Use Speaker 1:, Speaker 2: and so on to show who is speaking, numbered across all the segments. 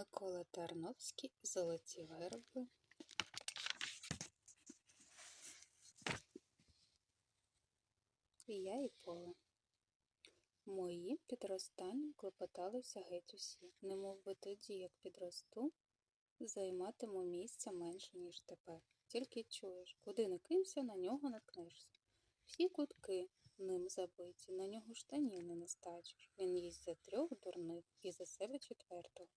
Speaker 1: Микола Тарновський Золоті верби. І я і поле. Моїм підростанням клопоталися геть усі, немов би тоді, як підросту, займатиму місця менше, ніж тепер. Тільки чуєш, куди не кинься, на нього наткнешся. Всі кутки ним забиті, на нього штанів не настачиш. Він їсть за трьох дурних і за себе четвертого.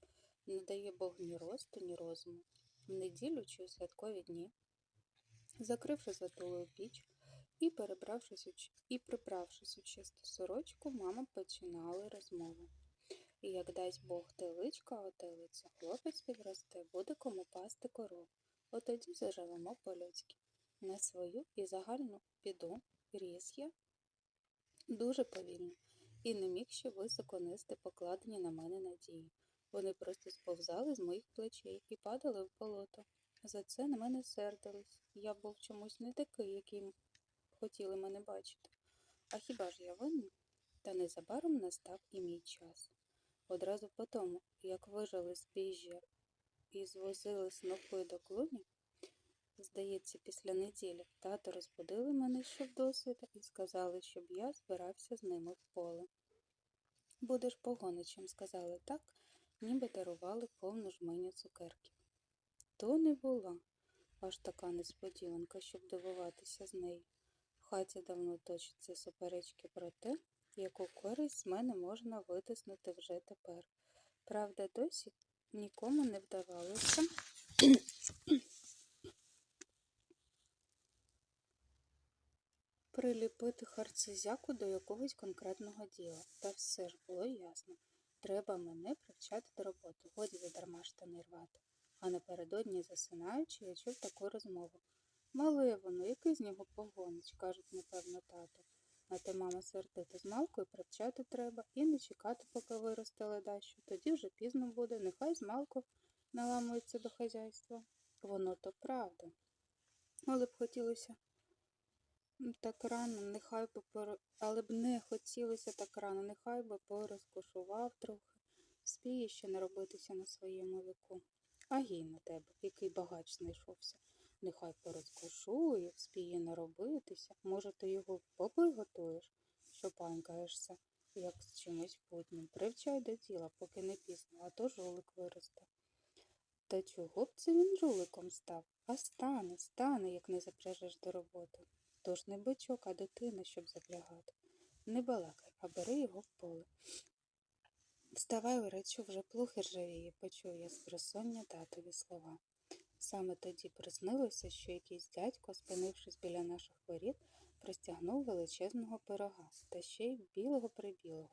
Speaker 1: Не дає Бог ні росту, ні розуму. В неділю чи у святкові дні, закривши затулою піч і перебравшись у і приправшись у чисту сорочку, мама починали розмову. І як дасть Бог теличка отелиться, хлопець підросте, буде кому пасти корову. Отоді заживемо по-людськи. На свою і загальну біду ріс я дуже повільно і не міг ще високо нести покладені на мене надії. Вони просто сповзали з моїх плечей і падали в болото. За це на мене сердились. Я був чомусь не такий, яким хотіли мене бачити. А хіба ж я винен? Та незабаром настав і мій час. Одразу по тому, як вижили збіжжя і звозили снопи до клуні, здається, після неділі тато розбудили мене ще досвіта і сказали, щоб я збирався з ними в поле. Будеш погоничем, сказали так, ніби дарували повну жменю цукерків. То не була аж така несподіванка, щоб дивуватися з нею. В хаті давно точаться суперечки про те, яку користь з мене можна витиснути вже тепер. Правда, досі нікому не вдавалося приліпити харцизяку до якогось конкретного діла. Та все ж було ясно. Треба мене привчати до роботи, годі відарма штани рвати. А напередодні засинаючи, я чув таку розмову. Мале воно, який з нього погонич, кажуть, напевно, тато. А те мама сердито з малкою привчати треба і не чекати, поки виросте ледащо. Тоді вже пізно буде, нехай з малку наламується до хазяйства. Воно то правда. Але б хотілося так рано, нехай би пор... але б не хотілося так рано, нехай би порозкошував трохи, спіє ще наробитися на своєму віку. А гій на тебе, який багач знайшовся. Нехай порозкошує, вспіє наробитися. Може, ти його попи готуєш, що панькаєшся, як з чимось путнім. Привчай до діла, поки не пізно, а то жулик виросте. Та чого б це він жуликом став? А стане, стане, як не запряжеш до роботи. Тож не бичок, а дитина, щоб запрягати. Не балакай, а бери його в поле. Вставай, уречу, вже плуг ржавіє, почув я з просоння татові слова. Саме тоді приснилося, що якийсь дядько, спинившись біля наших воріт, простягнув величезного пирога, та ще й білого прибілого.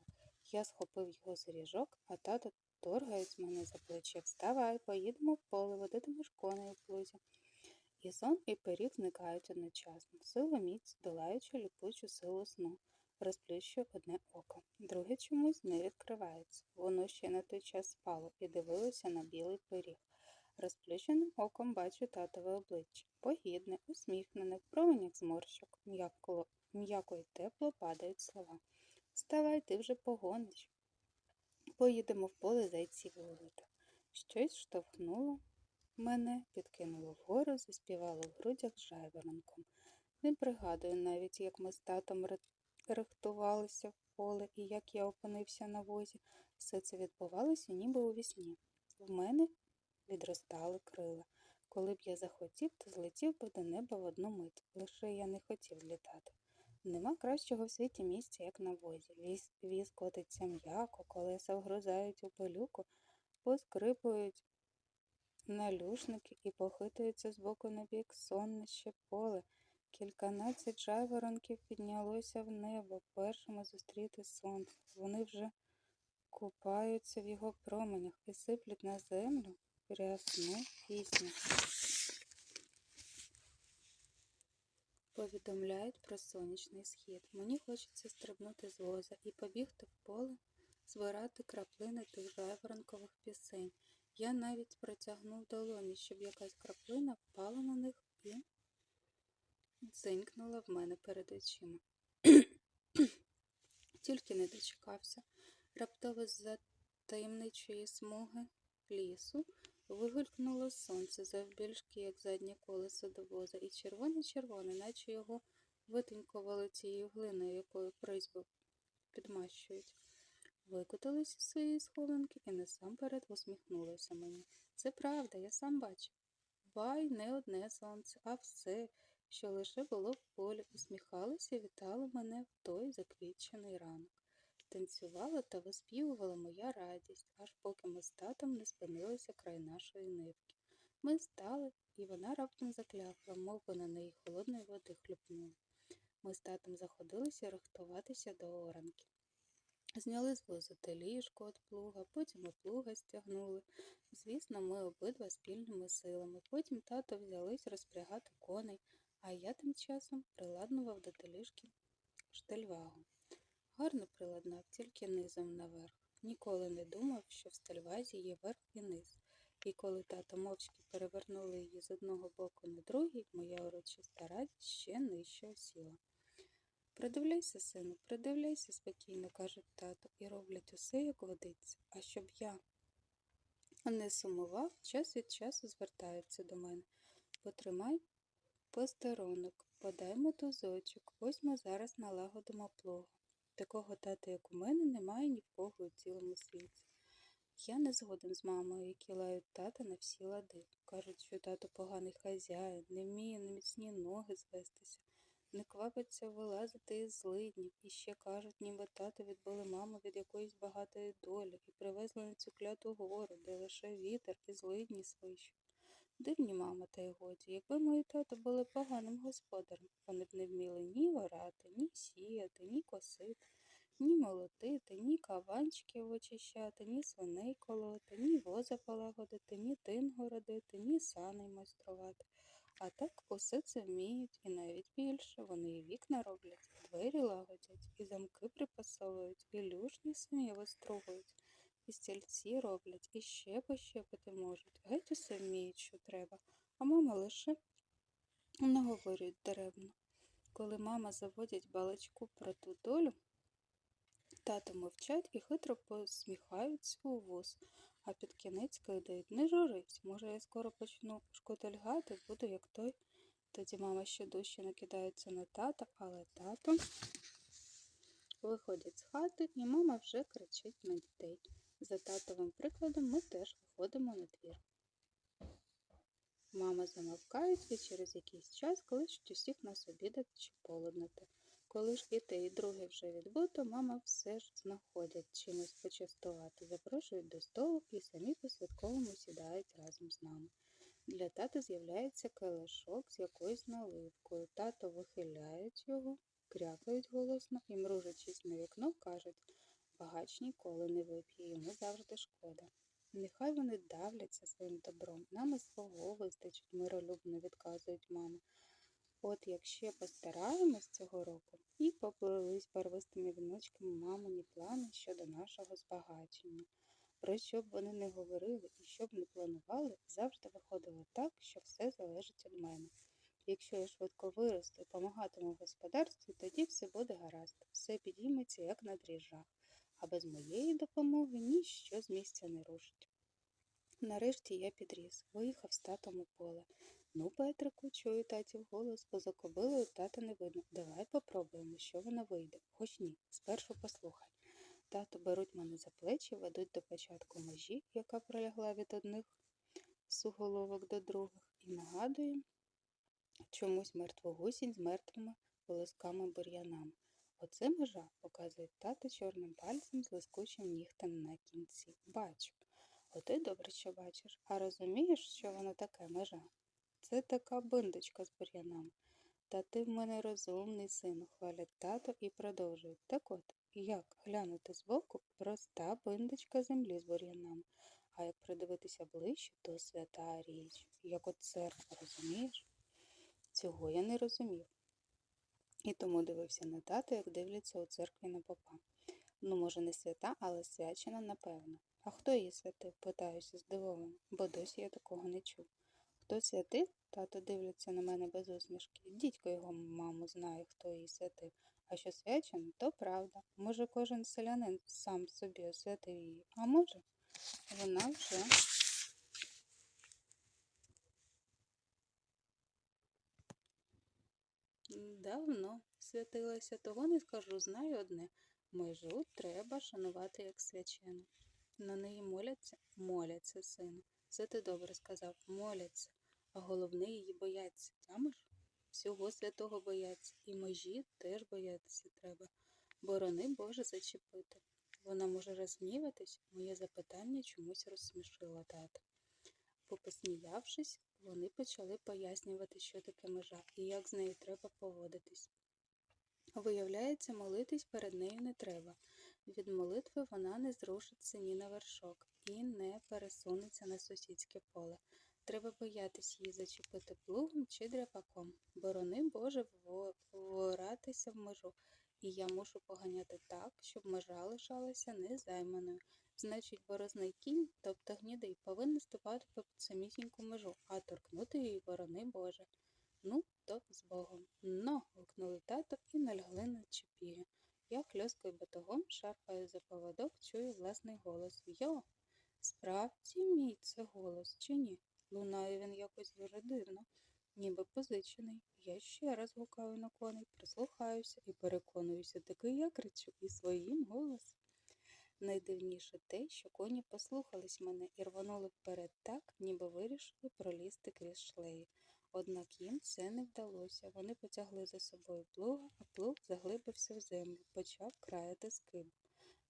Speaker 1: Я схопив його за ріжок, а тато торгають мене за плече. Вставай, поїдемо в поле, водитимеш коней у плузі. І сон, і пиріг зникають одночасно. Сила міць, долаючи ліпучу силу сну, розплющує одне око. Друге чомусь не відкривається. Воно ще на той час спало і дивилося на білий пиріг. Розплющеним оком бачу татове обличчя. Погідне, усміхнене, в променях зморщок. М'яко й тепло падають слова. Вставай, ти вже погониш. Поїдемо в поле зайців ловити. Щось штовхнуло мене, підкинуло вгору, заспівало в грудях жайворонком. Не пригадую навіть, як ми з татом рихтувалися в поле і як я опинився на возі. Все це відбувалося ніби у вісні. В мене відростали крила. Коли б я захотів, то злетів би до неба в одну мить. Лише я не хотів літати. Нема кращого в світі місця, як на возі. Віз, віз котиться м'яко, колеса вгрузають у пилюку, поскрипують налюшники і похитується з боку на бік соннище поле. Кільканадцять жайворонків піднялося в небо, першими зустріти сонце. Вони вже купаються в його променях і сиплють на землю рясну пісню. Повідомляють про сонячний схід. Мені хочеться стрибнути з воза і побігти в поле, збирати краплини тих жайворонкових пісень. Я навіть протягнув долоні, щоб якась краплина впала на них і дзенькнула в мене перед очима. Тільки не дочекався. Раптово з-за таємничої смуги лісу вигулькнуло сонце завбільшки, як заднє колесо до воза, і червоне-червоне, наче його витонькувало цією глиною, якою призьбу підмащують. Викотились із своєї схованки і насамперед усміхнулися мені. Це правда, я сам бачив. Бай не одне сонце, а все, що лише було в полі, усміхалося і вітало мене в той заквітчений ранок. Танцювала та виспівувала моя радість, аж поки ми з татом не спинилися край нашої нивки. Ми стали, і вона раптом заклякла, мов би на неї холодної води хлюпнула. Ми з татом заходилися рихтуватися до оранки. Зняли з возу те ліжко від плуга, потім і плуга стягнули. Звісно, ми обидва спільними силами. Потім тато взялись розпрягати коней, а я тим часом приладнував до теліжки штельвагу. Гарно приладнав, тільки низом наверх. Ніколи не думав, що в стельвазі є верх і низ. І коли тато мовчки перевернули її з одного боку на другий, моя урочиста радість ще нижче осіла. Придивляйся, сину, придивляйся спокійно, кажуть тато, і роблять усе, як водиться. А щоб я не сумував, час від часу звертаються до мене. Потримай постеронок, подай мотузочок, ось ми зараз налагодимо плуга. Такого тата, як у мене, немає ні в кого у цілому світі. Я не згоден з мамою, які лають тата на всі лади. Кажуть, що тато поганий хазяїн, не вміє на міцні ноги звестися, не квапиться вилазити із злиднів. І ще кажуть, ніби тато відбили маму від якоїсь багатої долі і привезли на цю кляту гору, де лише вітер і злидні свищуть. Дивні мама, та й годі, якби мої тато були поганим господарем, вони б не вміли ні орати, ні сіяти, ні косити, ні молотити, ні каванчиків очищати, ні свиней колоти, ні воза полагодити, ні тин городити, ні саней майструвати. А так усе це вміють, і навіть більше. Вони і вікна роблять, двері лагодять, і замки припасовують, і люшні самі вистругують, і стільці роблять, і ще пощепити можуть. Геть усе вміють, що треба, а мама лише наговорюють даремно. Коли мама заводять балачку про ту долю, тато мовчать і хитро посміхаються у вус, а під кінець кидають не журись, може, я скоро почну шкотельгати, буду як той. Тоді мама ще дужче накидається на тата, але тато виходять з хати, і мама вже кричить на дітей. За татовим прикладом ми теж виходимо на двір. Мама замовкають і через якийсь час кличуть усіх нас обідати чи полуднати. Коли ж і те, і друге вже відбуто, мама все ж знаходять чимось почастувати, запрошують до столу і самі по-святковому сідають разом з нами. Для тата з'являється келишок з якоюсь наливкою. Тато вихиляють його, крякають голосно і, мружачись на вікно, кажуть багач ніколи не вип'є, йому завжди шкода. Нехай вони давляться своїм добром, нам і свого вистачить, миролюбно відказують мама. От як ще постараємось цього року і поплились барвистими віночками мамині плани щодо нашого збагачення. Про що б вони не говорили і що б не планували, завжди виходило так, що все залежить від мене. Якщо я швидко виросту і помагатиму в господарстві, тоді все буде гаразд, все підійметься, як на дріжджах, а без моєї допомоги ніщо з місця не рушить. Нарешті я підріс, виїхав з татом у поле. Ну, Петрику, чую татів голос, поза кобилою тата не видно. Давай попробуємо, що воно вийде. Хоч ні, спершу послухай. Тато беруть мене за плечі, ведуть до початку межі, яка пролягла від одних суголовок до других, і нагадує чомусь мертву гусінь з мертвими волосками бур'янами. Оце межа, показує тато чорним пальцем з лискучим нігтем на кінці. Бачу. Оти добре, що бачиш. А розумієш, що воно таке межа? Це така биндочка з бур'янами. Та ти в мене розумний сину, хвалять тато і продовжують. Так от, як глянути збоку, проста биндочка землі з бур'янами. А як придивитися ближче, то свята річ, як от церква, розумієш? Цього я не розумів. І тому дивився на тата, як дивляться у церкві на попа. Ну, може, не свята, але свячена, напевно. А хто її святив? питаюся здивовано, бо досі я такого не чув. Хто святив? Тато дивляться на мене без усмішки. Дідько його, маму, знає, хто її святив. А що свячен, то правда. Може, кожен селянин сам собі освятив її. А може, вона вже. Давно святилася, того не скажу, знаю одне. Межу треба шанувати як свячену. На неї моляться, моляться, сину. Це ти добре сказав, моляться а головне її бояться. Тямиш? Всього святого бояться, і межі теж боятися треба. Борони Боже зачепити. Вона може розгніватись, моє запитання чомусь розсмішило тата. Попосміявшись, вони почали пояснювати, що таке межа і як з нею треба поводитись. Виявляється, молитись перед нею не треба. Від молитви вона не зрушиться ні на вершок і не пересунеться на сусідське поле. Треба боятись її зачепити плугом чи дряпаком. Борони Боже воратися в межу, і я мушу поганяти так, щоб межа лишалася незайманою. Значить, борозний кінь, тобто гнідий, повинен ступати по самісіньку межу, а торкнути її борони Боже. Ну, то з Богом. Но. гукнули тато і налягли на чепіги. Я хльоскою батогом, шарпаю за поводок, чую власний голос. Йо! Справді мій це голос, чи ні? Лунає він якось дуже дивно, ніби позичений. Я ще раз гукаю на коней, прислухаюся і переконуюся, таки я кричу і своїм голосом. Найдивніше те, що коні послухались мене і рванули вперед так, ніби вирішили пролізти крізь шлеї. Однак їм це не вдалося. Вони потягли за собою плуга, а плуг заглибився в землю, почав краяти скибу.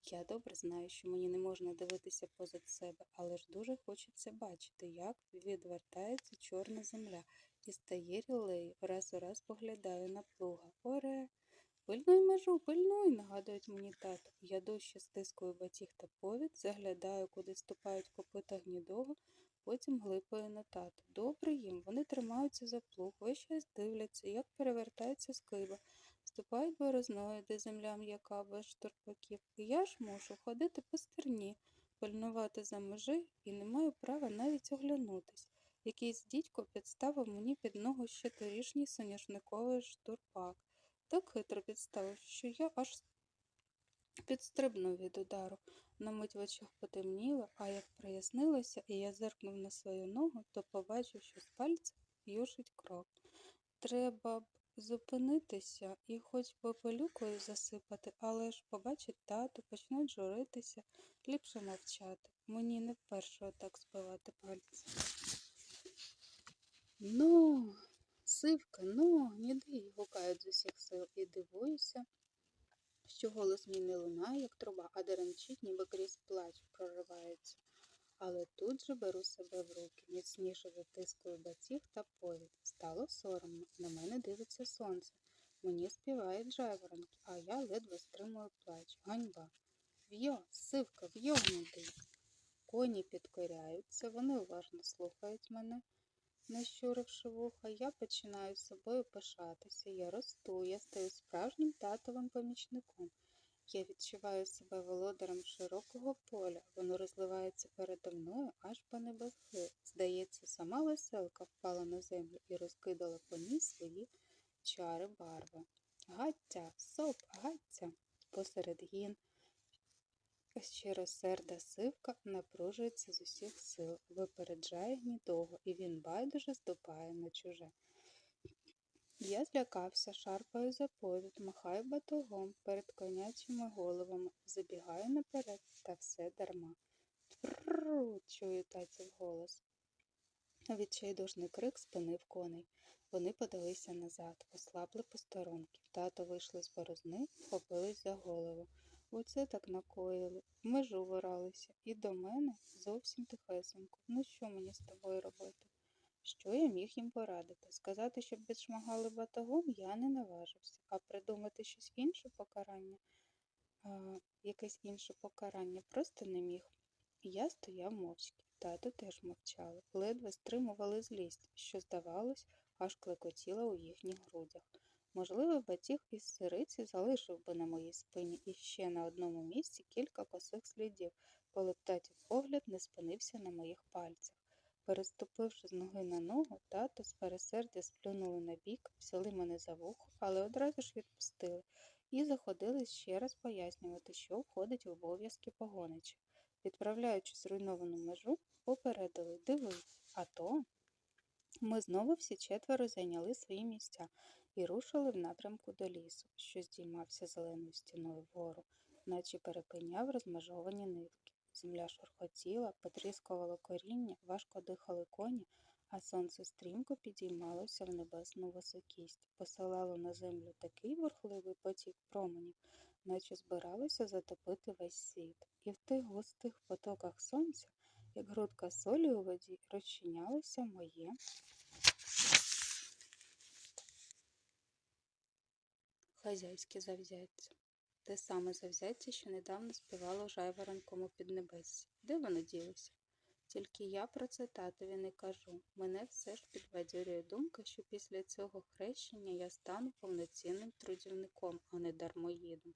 Speaker 1: Я добре знаю, що мені не можна дивитися позад себе, але ж дуже хочеться бачити, як відвертається чорна земля і стає рілею. Раз у раз поглядаю на плуга. Оре! Пильнуй межу, пильнуй, нагадують мені тато. Я дужче стискую батіг та повід, заглядаю, куди ступають копита гнідого, потім глипаю на тато. Добре їм, вони тримаються за плуг, весь час дивляться, як перевертається скиба. Ступають борозною, де земля м'яка без штурпаків. І я ж мушу ходити по стерні, пильнувати за межі і не маю права навіть оглянутись. Якийсь дідько підставив мені під ногу ще торішній соняшниковий штурпак. Так хитро підставив, що я аж підстрибнув від удару. На мить в очах потемніло, а як прояснилося, і я зиркнув на свою ногу, то побачив, що з пальця юшить кров. Треба б зупинитися і хоч попелюкою засипати, але ж побачить тату, почнуть журитися, ліпше мовчати. Мені не вперше отак збивати пальці. Ну, сивка, ну, гніди, гукають з усіх сил і дивуюся, що голос мій не лунає, як труба, а деренчить, ніби крізь плач проривається. Але тут же беру себе в руки, міцніше затискую батіг та повід. Стало соромно, на мене дивиться сонце. Мені співають жайворонки, а я ледве стримую плач. Ганьба. В'йо, сивка, в'йо гнідий. Коні підкоряються, вони уважно слухають мене. Нащуривши вуха, я починаю собою пишатися. Я росту, я стаю справжнім татовим помічником. Я відчуваю себе володарем широкого поля, воно розливається передо мною аж по небеси. Здається, сама веселка впала на землю і розкидала по ній свої чари барви. Гаття, соп, гаття. Посеред гін. Щиросерда сивка напружується з усіх сил, випереджає гнідого, і він байдуже здупає на чуже. Я злякався, шарпаю за повід, махаю батогом перед конячими головами, забігаю наперед, та все дарма. Тррррру, чую татів голос. Відчайдушний крик спинив коней. Вони подалися назад, ослабли посторонки. Тато вийшли з борозни, вхопились за голову. Оце так накоїли, в межу воралися, і до мене зовсім тихесенько. Ну що мені з тобою робити? Що я міг їм порадити? Сказати, щоб відшмагали батогом, я не наважився, а придумати щось інше покарання, а, якесь інше покарання просто не міг. Я стояв мовчки, тато теж мовчали, ледве стримували злість, що, здавалось, аж клекотіла у їхніх грудях. Можливо, батіг із сириці залишив би на моїй спині іще на одному місці кілька косих слідів, коли б татів погляд не спинився на моїх пальцях. Переступивши з ноги на ногу, тато з пересердя сплюнули на бік, взяли мене за вухо, але одразу ж відпустили і заходили ще раз пояснювати, що входить в обов'язки погонича. Відправляючи зруйновану межу, попередили дивись, а то Ми знову всі четверо зайняли свої місця і рушили в напрямку до лісу, що здіймався зеленою стіною вгору, наче перепиняв розмежовані нитки. Земля шурхотіла, потріскувало коріння, важко дихали коні, а сонце стрімко підіймалося в небесну високість, посилало на землю такий бурхливий потік променів, наче збиралося затопити весь світ. І в тих густих потоках сонця, як грудка солі у воді, розчинялося моє хазяйське завзяття. Те саме завзяття, що недавно співало жайворонком у піднебессі. Де воно ділося? Тільки я про це татові не кажу. Мене все ж підбадьорює думка, що після цього хрещення я стану повноцінним трудівником, а не дармоїдом.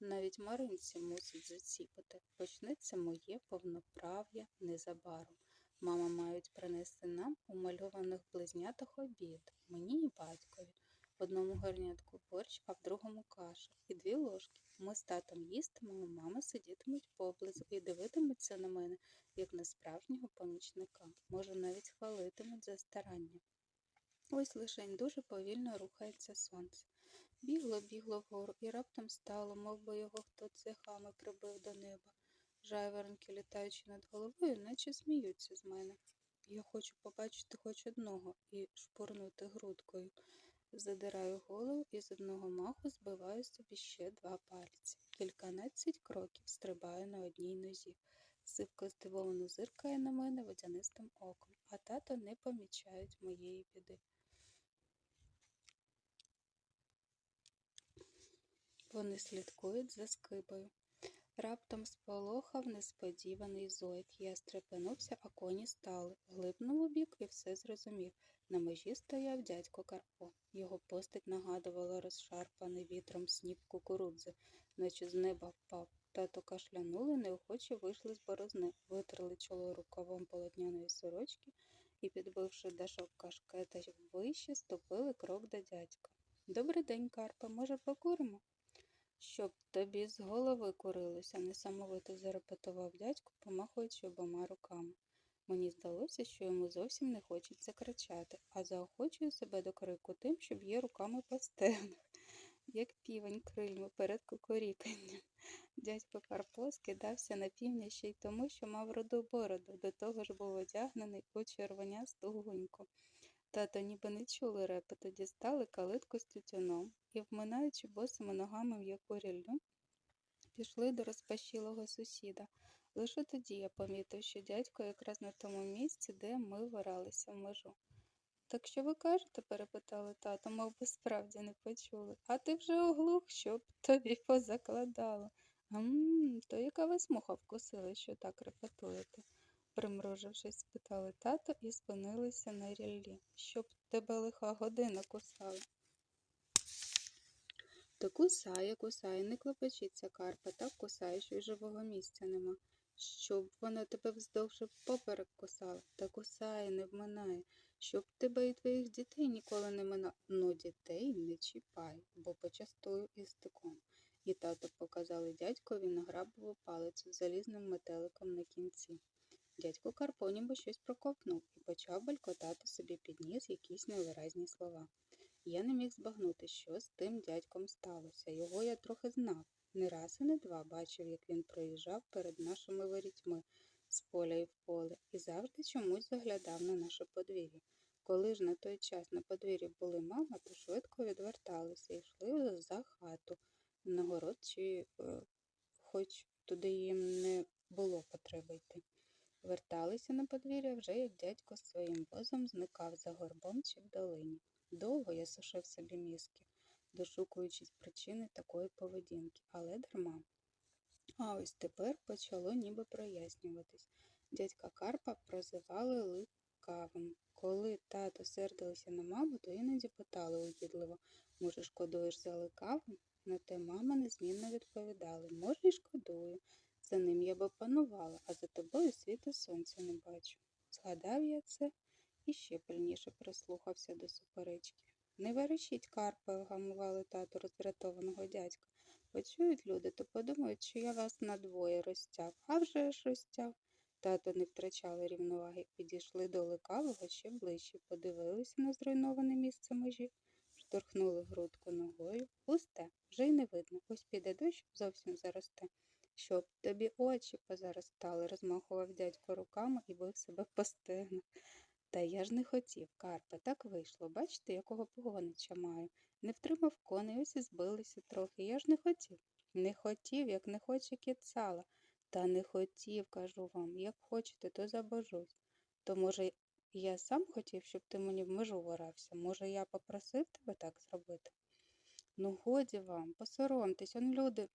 Speaker 1: Навіть Маринці мусить заціпати. Почнеться моє повноправ'я незабаром. Мама мають принести нам умальованих близнятах обід, мені і батькові. В одному горнятку борщ, а в другому каша. І дві ложки. Ми з татом їстимемо, мама сидітимуть поблизу і дивитимуться на мене, як на справжнього помічника. Може, навіть хвалитимуть за старання. Ось лишень дуже повільно рухається сонце. Бігло, бігло вгору і раптом стало, мов би його хто цехами прибив до неба. Жайворонки, літаючи над головою, наче сміються з мене. Я хочу побачити хоч одного і шпурнути грудкою. Задираю голову і з одного маху збиваю собі ще два пальці. Кільканадцять кроків стрибаю на одній нозі. Сивко здивовано зиркає на мене водянистим оком, а тато не помічають моєї біди. Вони слідкують за скибою. Раптом сполохав несподіваний зойк. Я стрепенувся, а коні стали. Глибнув у бік і все зрозумів. На межі стояв дядько Карпо. Його постать нагадувала розшарпаний вітром сніп кукурудзи, наче з неба впав. Тато кашлянули, неохоче вийшли з борозни, витерли чоло рукавом полотняної сорочки і, підбивши дашок кашкета вище, ступили крок до дядька. Добрий день, Карпа, може, покуримо? Щоб тобі з голови курилося, несамовито зарепетував дядько, помахуючи обома руками. Мені здалося, що йому зовсім не хочеться кричати, а заохочує себе до крику тим, що б'є руками по стегнах, як півень крильми перед кукуріканням. Дядько Карпо скидався на півня ще й тому, що мав руду бороду, до того ж був одягнений у червонясту гуньку. Тато ніби не чули репету, дістали калитку з тютюном і, вминаючи босими ногами м'яку ріллю, пішли до розпашілого сусіда. Лише тоді я помітив, що дядько якраз на тому місці, де ми виралися в межу. Так що ви кажете? перепитали тато, мов би справді не почули. А ти вже оглух, щоб тобі позакладало. Гм, то яка вас муха вкусила, що так репетуєте? примружившись, спитали тато і спинилися на ріллі, щоб тебе лиха година кусала. То кусає, кусає, не клопочіться, Карпа, так кусає, що й живого місця нема. Щоб вона тебе вздовж поперек кусала, та кусає, не вминає, щоб тебе і твоїх дітей ніколи не мина. Ну, дітей не чіпай, бо почастую істиком. І тато показали дядькові награбову палицю з залізним метеликом на кінці. Дядько Карпо ніби щось проковтнув і почав балькотати собі під ніс якісь невиразні слова. Я не міг збагнути, що з тим дядьком сталося. Його я трохи знав. Не раз і не два бачив, як він проїжджав перед нашими ворітьми з поля і в поле, і завжди чомусь заглядав на наше подвір'я. Коли ж на той час на подвір'ї були мама, то швидко відверталися і йшли за хату, на город чи е, хоч туди їм не було потреби йти. Верталися на подвір'я вже як дядько своїм возом зникав за горбом чи в долині. Довго я сушив собі мізки, дошукуючись причини такої поведінки, але дарма. А ось тепер почало ніби прояснюватись. Дядька Карпа прозивали ликавим. Коли тато сердилися на маму, то іноді питали угідливо може, шкодуєш за ликавим? На те мама незмінно відповідала може, й шкодую. За ним я б панувала, а за тобою світу сонця не бачу. Згадав я це і ще пильніше прислухався до суперечки. Не верещіть, Карпе, вгамували тато роздратованого дядька. Почують люди, то подумають, що я вас надвоє розтяв. А вже ж розтяв. тато не втрачали рівноваги, підійшли до лекавого ще ближче, подивилися на зруйноване місце межі, штовхнули грудку ногою. Пусте, вже й не видно. Ось піде дощ, зовсім заросте. Щоб тобі очі позаростали, розмахував дядько руками і бив себе по стегнах. Та я ж не хотів, Карпе, так вийшло. Бачите, якого погонича маю. Не втримав коней, ось і збилися трохи. Я ж не хотів. Не хотів, як не хоче кіт сала. Та не хотів, кажу вам. Як хочете, то забожусь. То, може, я сам хотів, щоб ти мені в межу ворався. Може, я попросив тебе так зробити? Ну, годі вам, посоромтесь, он люди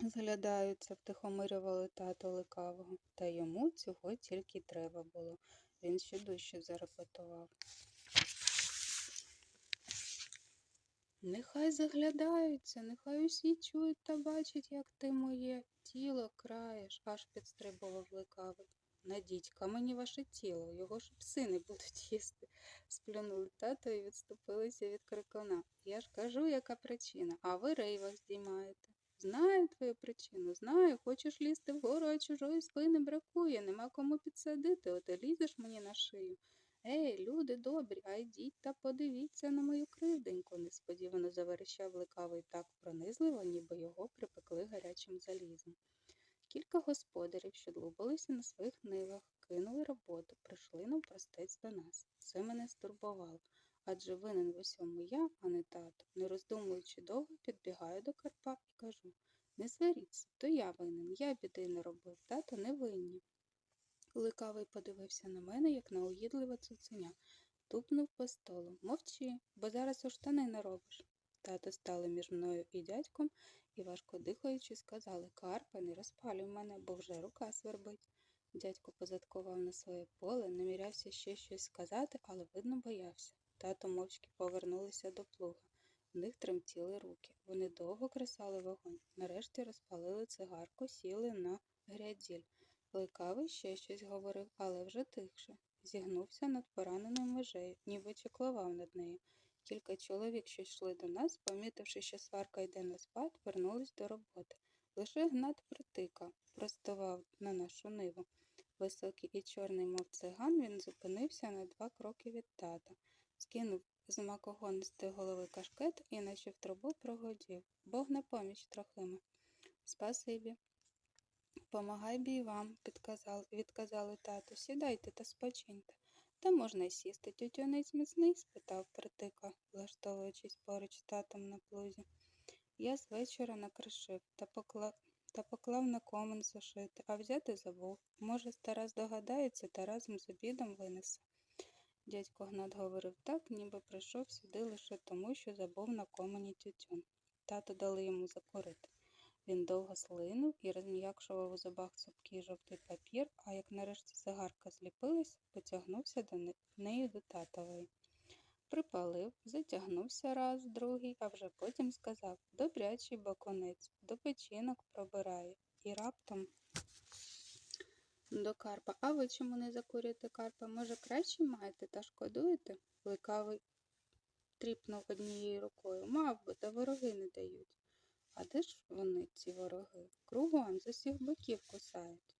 Speaker 1: зглядаються, втихомирювали тато лекавого. Та йому цього тільки треба було. Він ще дужче зарепетував. Нехай заглядаються, нехай усі чують та бачать, як ти моє тіло краєш, аж підстрибував лекавий. Надіть-ка мені ваше тіло, його ж пси не будуть їсти. Сплюнули тато і відступилися від крикуна. Я ж кажу, яка причина, а ви рейвах здіймаєте. Знаю твою причину, знаю, хочеш лізти вгору, а чужої спини бракує, нема кому підсадити, от лізеш мені на шию. Ей, люди добрі, а йдіть та подивіться на мою кривденьку, несподівано заверещав лекавий так пронизливо, ніби його припекли гарячим залізом. Кілька господарів, що длубалися на своїх нивах, кинули роботу, прийшли навпростець до нас. Це мене стурбувало. Адже винен в усьому я, а не тато. Не роздумуючи довго, підбігаю до Карпа і кажу не сваріться, то я винен, я біди не робив, тато не винні. Ликавий подивився на мене, як на уїдливе цуценя, тупнув по столу. Мовчи, бо зараз у штани не робиш. Тато стали між мною і дядьком і, важко дихаючи, сказали Карпе, не розпалюй мене, бо вже рука свербить. Дядько позадкував на своє поле, намірявся ще щось сказати, але, видно, боявся. Тато мовчки повернулися до плуга. В них тремтіли руки. Вони довго кресали вогонь. Нарешті розпалили цигарку, сіли на гряділь. Лекавий ще щось говорив, але вже тихше. Зігнувся над пораненою межею, ніби чеклував над нею. Кілька чоловік, що йшли до нас, помітивши, що сварка йде на спад, вернулись до роботи. Лише Гнат притика, простував на нашу ниву. Високий і чорний, мов циган, він зупинився на два кроки від тата, скинув з макогонистої голови кашкет і, наче в трубу, прогодів. Бог на поміч трохиме. Спасибі. Помагай бій вам, підказав, відказали тату. Сідайте та спочиньте. Та можна й сісти. Тютюнець міцний? спитав притика, влаштовуючись поруч татом на плузі. Я з вечора накришив та поклав, та поклав на комен сушити, а взяти забув. Може, стара здогадається та разом з обідом винесе. Дядько Гнат говорив так, ніби прийшов сюди лише тому, що забув на комені тютюн. Тато дали йому закурити. Він довго слинув і розм'якшував у зубах цупкий жовтий папір, а як нарешті цигарка зліпилась, потягнувся до не- нею до татової. Припалив, затягнувся раз, другий, а вже потім сказав добрячий баконець, до печінок пробирає. І раптом до Карпа. А ви чому не закурюєте Карпа? Може, краще маєте та шкодуєте? Лекавий тріпнув однією рукою. Мав би, та вороги не дають. А де ж вони, ці вороги? Кругом з усіх боків кусають.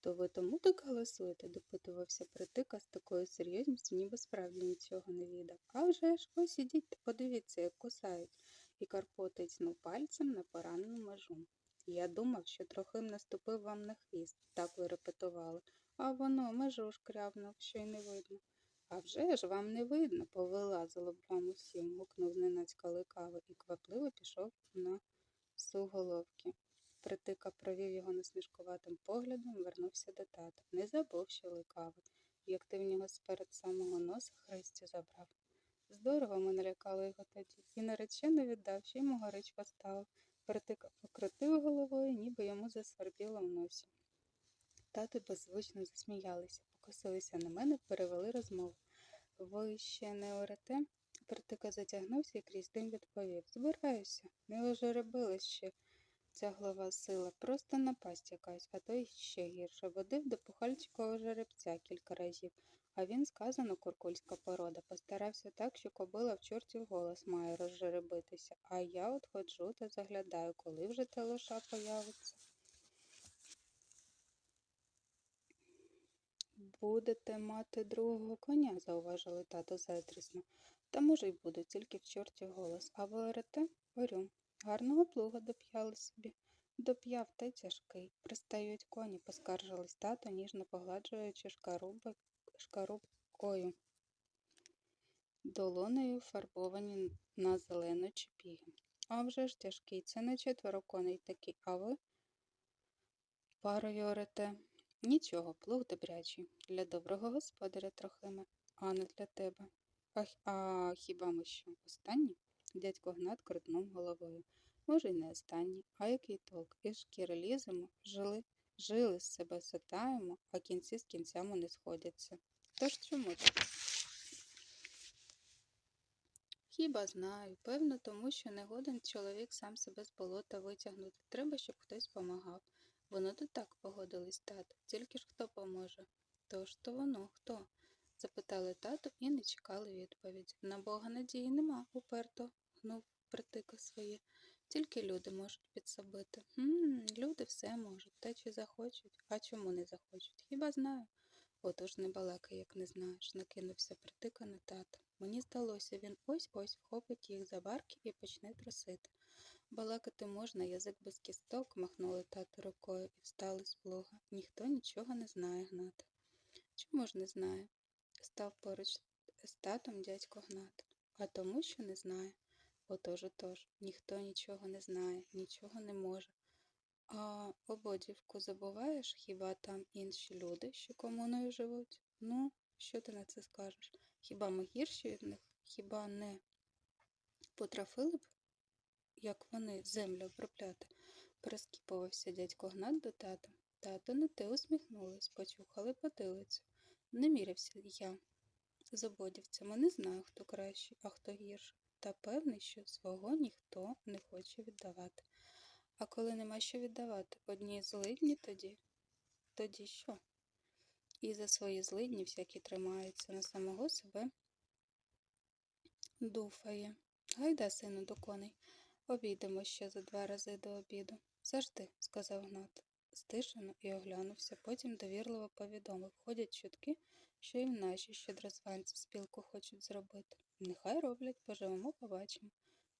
Speaker 1: То ви тому так голосуєте? допитувався притика з такою серйозністю, ніби справді нічого не відав. А вже ж ось ідіть та подивіться, як кусають. І Карпо тицнув пальцем на поранену межу. Я думав, що Трохим наступив вам на хвіст, так ви репетували, а воно межу шкрябнув, що й не видно. А вже ж вам не видно, повилазило б вам усім, гукнув зненацька лекавий і квапливо пішов на суголовки. Притика провів його насмішкуватим поглядом, вернувся до тата. Не забув, що лекавий, як ти в нього сперед самого носа Христю забрав. Здорово ми налякали його тоді, і наречено віддав, ще й мого рич поставив. Покрутив головою, ніби йому засвербіло в носі. Тати беззвучно засміялися, покосилися на мене, перевели розмову. Ви ще не орете? Притика затягнувся і крізь дим відповів. Збираюся, не ожеребилась ще ця глава сила, просто напасть якась, а то й ще гірше. Водив до пухальчикого жеребця кілька разів, а він сказано куркульська порода. Постарався так, що кобила в чортів голос має розжеребитися, а я от ходжу та заглядаю, коли вже та лоша появиться. Будете мати другого коня, зауважили тато заздрісно. Та може й буду, тільки в чортів голос. А ви орете? Гарного плуга доп'яли собі. Доп'яв та й тяжкий. Пристають коні, поскаржились тато, ніжно погладжуючи шкаруби, шкарубкою. Долонею фарбовані на зелену чепіги. А вже ж тяжкий, це не четверо коней такі, а ви парою орете. Нічого, плуг добрячий. Для доброго господаря Трохиме, а не для тебе. А, а хіба ми що, останні? Дядько Гнат крутнув головою. Може, й не останні. А який толк? Із шкіри ліземо, жили, жили з себе сатаємо, а кінці з кінцями не сходяться. Тож чому так? Хіба знаю, певно, тому що не годен чоловік сам себе з болота витягнути. Треба, щоб хтось помагав. Воно то так погодились тато. Тільки ж хто поможе? Тож то воно хто? запитали тато і не чекали відповіді. На Бога надії нема, уперто гнув притика своє. Тільки люди можуть підсобити. Хм, люди все можуть, та чи захочуть, а чому не захочуть? Хіба знаю. Отож не балакай, як не знаєш, накинувся притика на тата. Мені здалося, він ось-ось вхопить їх за барки і почне трусити. Балакати можна, язик без кісток, махнули тато рукою і встали з плуга. Ніхто нічого не знає гнати. Чому ж не знає? Став поруч з татом дядько Гнат. А тому, що не знає. Отож, отож, ніхто нічого не знає, нічого не може. А ободівку забуваєш, хіба там інші люди, що комуною живуть? Ну, що ти на це скажеш? Хіба ми гірші від них? Хіба не потрафили б, як вони, землю обробляти? Перескіпувався дядько Гнат до тата. Тато на те усміхнулись, почухали потилицю. Не мірявся я з ободівцями, не знаю, хто кращий, а хто гірший. Та певний, що свого ніхто не хоче віддавати. А коли нема що віддавати, одні злидні тоді, тоді що? І за свої злидні всякі тримаються на самого себе дуфає. Гайда, сину, до коней. Обійдемо ще за два рази до обіду. Завжди, сказав Гнат. Стишено і оглянувся, потім довірливо повідомив. Ходять чутки, що і наші щедрозванці спілку хочуть зробити. Нехай роблять, поживемо, побачимо.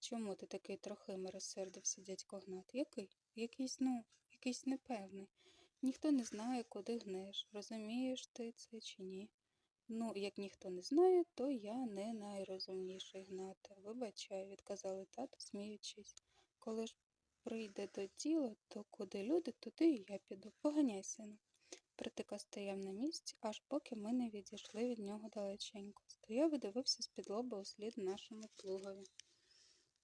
Speaker 1: Чому ти такий трохиме розсердився дядько Гнат? Який? Якийсь, ну, якийсь непевний. Ніхто не знає, куди гнеш. Розумієш ти це чи ні? Ну, як ніхто не знає, то я не найрозумніший Гната. Вибачай, відказали тато, сміючись. Коли ж прийде до діла, то куди люди, туди і я піду. Поганяй, сину. Притика стояв на місці, аж поки ми не відійшли від нього далеченько. Стояв і дивився з-під лоба услід нашому плугові.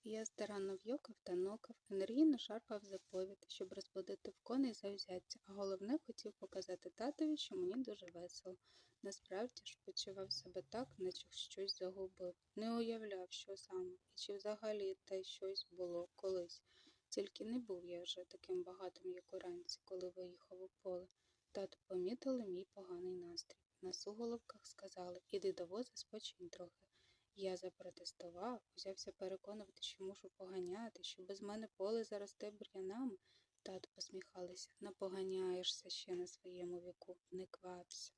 Speaker 1: Я старанно в'юкав та нокав, енергійно шарпав заповіт, щоб розбудити в коней завзяття, а головне хотів показати татові, що мені дуже весело. Насправді ж почував себе так, наче щось загубив. Не уявляв, що саме, і чи взагалі те щось було колись. Тільки не був я вже таким багатим, як уранці, коли виїхав у поле. Тато помітили мій поганий настрій. На суголовках сказали Іди до воза, спочинь трохи. Я запротестував, узявся переконувати, що мушу поганяти, що без мене поле заросте бур'янами. Тато посміхалися. Напоганяєшся ще на своєму віку, не квапся.